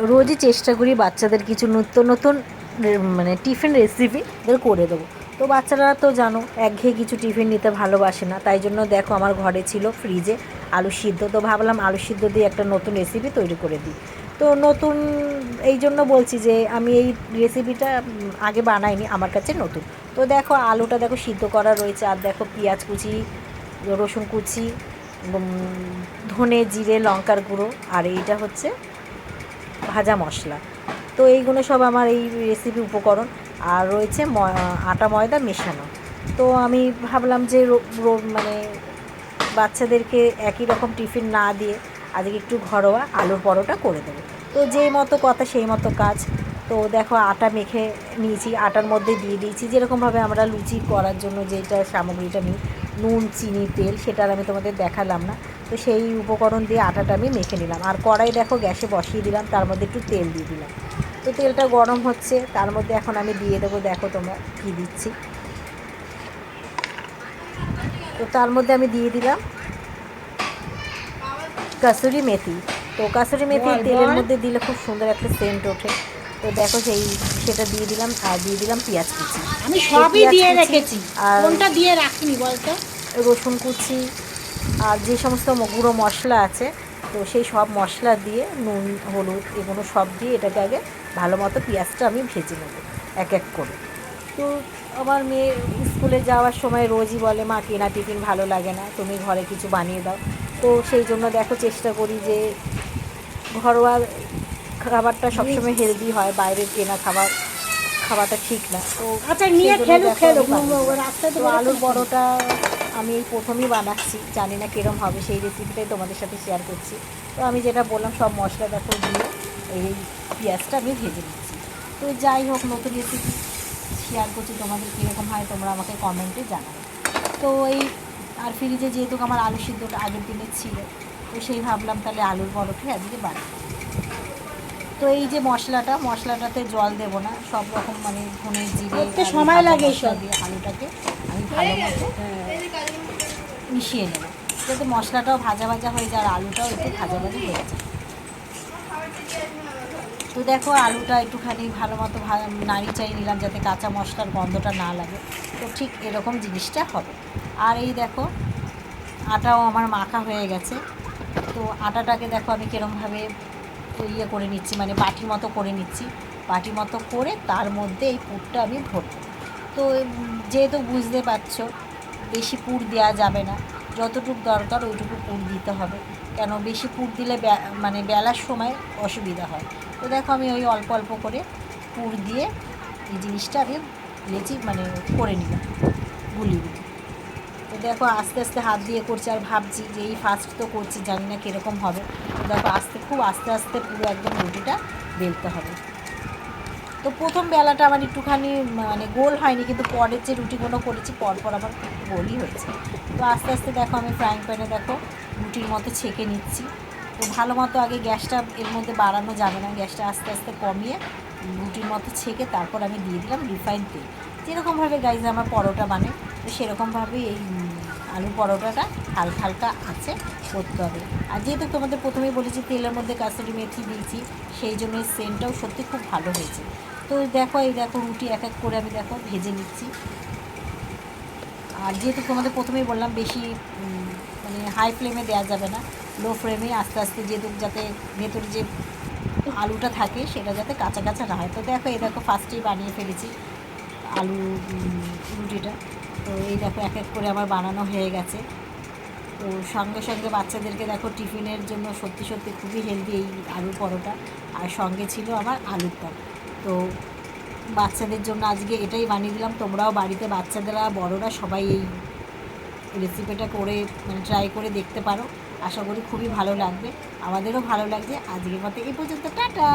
রোজই চেষ্টা করি বাচ্চাদের কিছু নতুন নতুন মানে টিফিন রেসিপি করে দেবো। তো বাচ্চারা তো জানো, একঘেয়ে কিছু টিফিন নিতে ভালোবাসে না। তাই জন্য দেখো আমার ঘরে ছিল ফ্রিজে আলু সিদ্ধ। তো ভাবলাম আলু সিদ্ধ দিয়ে একটা নতুন রেসিপি তৈরি করে দিই। তো নতুন, এই জন্য বলছি যে আমি এই রেসিপিটা আগে বানাইনি, আমার কাছে নতুন। তো দেখো আলুটা দেখো সিদ্ধ করা রয়েছে, আর দেখো পেঁয়াজ কুচি, রসুন কুচি ধনে, জিরে, লঙ্কার গুঁড়ো, আর এইটা হচ্ছে ভাজা মশলা। তো এইগুলো সব আমার এই রেসিপি উপকরণ। আর রয়েছে আটা ময়দা মেশানো। তো আমি ভাবলাম যে মানে বাচ্চাদেরকে একই রকম টিফিন না দিয়ে আজকে একটু ঘরোয়া আলুর পরোটা করে দেবো। তো যেই মতো কথা সেই মতো কাজ। তো দেখো আটা মেখে নিয়েছি। আটার মধ্যে দিয়ে দিয়েছি। যেরকমভাবে আমরা লুচি করার জন্য যেটা সামগ্রীটা নিই, নুন, চিনি, তেল, সেটা আমি তোমাদের দেখালাম না। তো সেই উপকরণ দিয়ে আটাটা আমি মেখে নিলাম। আর কড়াই দেখো গ্যাসে বসিয়ে দিলাম তার মধ্যে একটু তেল দিয়ে দিলাম। তো তেলটা গরম হচ্ছে তার মধ্যে এখন আমি দিয়ে দেবো দেখো তোমরা কী দিচ্ছি। তো তার মধ্যে আমি দিয়ে দিলাম কাসুরি মেথি। তো কাসুরি মেথি তেলের মধ্যে দিলে খুব সুন্দর একটা সেন্ট ওঠে। তো দেখো সেই সেটা দিয়ে দিলাম আর দিয়ে দিলাম পেঁয়াজ কুচি। আমি সবই দিয়ে রেখেছি। আর কোনটা দিয়ে রাখিনি বলতো? রসুন কুচি আর যে সমস্ত গুঁড়ো মশলা আছে তো সেই সব মশলা দিয়ে নুন হলুদ এগুলো সব দিয়ে এটাকে আগে ভালো মতো পেঁয়াজটা আমি ভেজে নেব এক এক করে। তো আমার মেয়ে স্কুলে যাওয়ার সময় রোজই বলে মা কেনা টিফিন ভালো লাগে না তুমি ঘরে কিছু বানিয়ে দাও। তো সেই জন্য দেখো চেষ্টা করি যে ঘরোয়া খাবারটা সবসময় হেলদি হয় বাইরের কেনা খাবার খাওয়াটা ঠিক না। তো আচ্ছা নিয়ে তো তো আলুর বড়টা আমি এই প্রথমই বানাচ্ছি, জানি না কীরকম হবে, সেই রেসিপিটাই তোমাদের সাথে শেয়ার করছি। তো আমি যেটা বললাম, সব মশলা দেখো দিয়ে এই পেঁয়াজটা আমি ভেজে নিচ্ছি। তো যাই হোক, নতুন রেসিপি শেয়ার করছি, তোমাদের কীরকম হয় তোমরা আমাকে কমেন্টে জানাবে। তো এই, আর ফ্রিজে যেহেতু আমার আলু সিদ্ধটা আগের দিনে ছিল, তো সেই ভাবলাম তাহলে আলুর পরোটাই আজকে বানাবো তো এই যে মশলাটা মশলাটাতে জল দেব না সব রকম মানে ধনে জিরে আর সময় লাগে। দিয়ে আলুটাকে আমি ভালো মতো মিশিয়ে নেব। যাতে মশলাটাও ভাজা ভাজা হয়ে যায় আর আলুটাও একটু ভাজা ভাজা হয়ে যায়। তো দেখো আলুটা একটুখানি ভালো মতো নাড়ি চাই নিলাম যাতে কাঁচা মশলার গন্ধটা না লাগে। তো ঠিক এরকম জিনিসটা হবে। আর এই দেখো আটাও আমার মাখা হয়ে গেছে। তো আটাটাকে দেখো আমি কীরমভাবে ইয়ে করে নিচ্ছি মানে বাটি মতো করে নিচ্ছি। বাটি মতো করে তার মধ্যে এই পুরটা আমি ভরবো। তো যেহেতু বুঝতে পারছ, বেশি পুর দেওয়া যাবে না। যতটুকু দরকার ওইটুকু পুর দিতে হবে। কেন বেশি পুর দিলে মানে বেলার সময় অসুবিধা হয়। তো দেখো আমি ওই অল্প অল্প করে পুর দিয়ে এই জিনিসটা আমি লেচি মানে করে নিলাম গুলি দেখো আস্তে আস্তে হাত দিয়ে করছি আর ভাবছি যে এই ফার্স্ট তো করছি, জানি না কীরকম হবে। দেখো আস্তে, খুব আস্তে আস্তে পুরো একদম রুটিটা বেলতে হবে। তো প্রথম বেলাটা আমার একটুখানি মানে গোল হয়নি, কিন্তু পরের যে রুটিগুলো করেছি, পরপর আবার গোলই হয়েছে। তো আস্তে আস্তে দেখো আমি ফ্রাইং প্যানে দেখো রুটির মতো ছেঁকে নিচ্ছি। তো ভালো মতো আগে গ্যাসটা এর মধ্যে বাড়ানো যাবে না, গ্যাসটা আস্তে আস্তে কমিয়ে রুটির মতো ছেঁকে তারপর আমি দিয়ে দিলাম রিফাইন তেল। যেরকমভাবে গাইজ আমার পরোটা বানে তো সেরকমভাবেই এই আলু পরোটাটা হালকা হালকা আছে, করতে হবে। আর যেহেতু তোমাদের প্রথমেই বলেছি তেলের মধ্যে কাসুরি মেথি দিয়েছি, সেই জন্য সেন্টটাও সত্যি খুব ভালো হয়েছে। তো দেখো, এই দেখো রুটি এক এক করে আমি দেখো ভেজে নিচ্ছি। আর যেহেতু তোমাদের প্রথমেই বললাম বেশি মানে হাই ফ্লেমে দেওয়া যাবে না লো ফ্লেমে আস্তে আস্তে যেহেতু যাতে ভেতরে যে আলুটা থাকে সেটা যাতে কাঁচা কাঁচা না হয়। তো দেখো, এই দেখো ফার্স্টেই বানিয়ে ফেলেছি আলু রুটিটা। তো এই দেখো এক এক করে আমার বানানো হয়ে গেছে। তো সঙ্গে সঙ্গে বাচ্চাদেরকে দেখো টিফিনের জন্য সত্যি সত্যি খুবই হেলদি এই আলুর পরোটা। আর সঙ্গে ছিল আমার আলুর দম। তো বাচ্চাদের জন্য আজকে এটাই বানিয়ে দিলাম। তোমরাও বাড়িতে বাচ্চাদেরা, বড়রা সবাই এই রেসিপিটা করে মানে ট্রাই করে দেখতে পারো। আশা করি খুবই ভালো লাগবে। আমাদেরও ভালো লাগছে আজকের মতো এই পর্যন্ত। টাটা!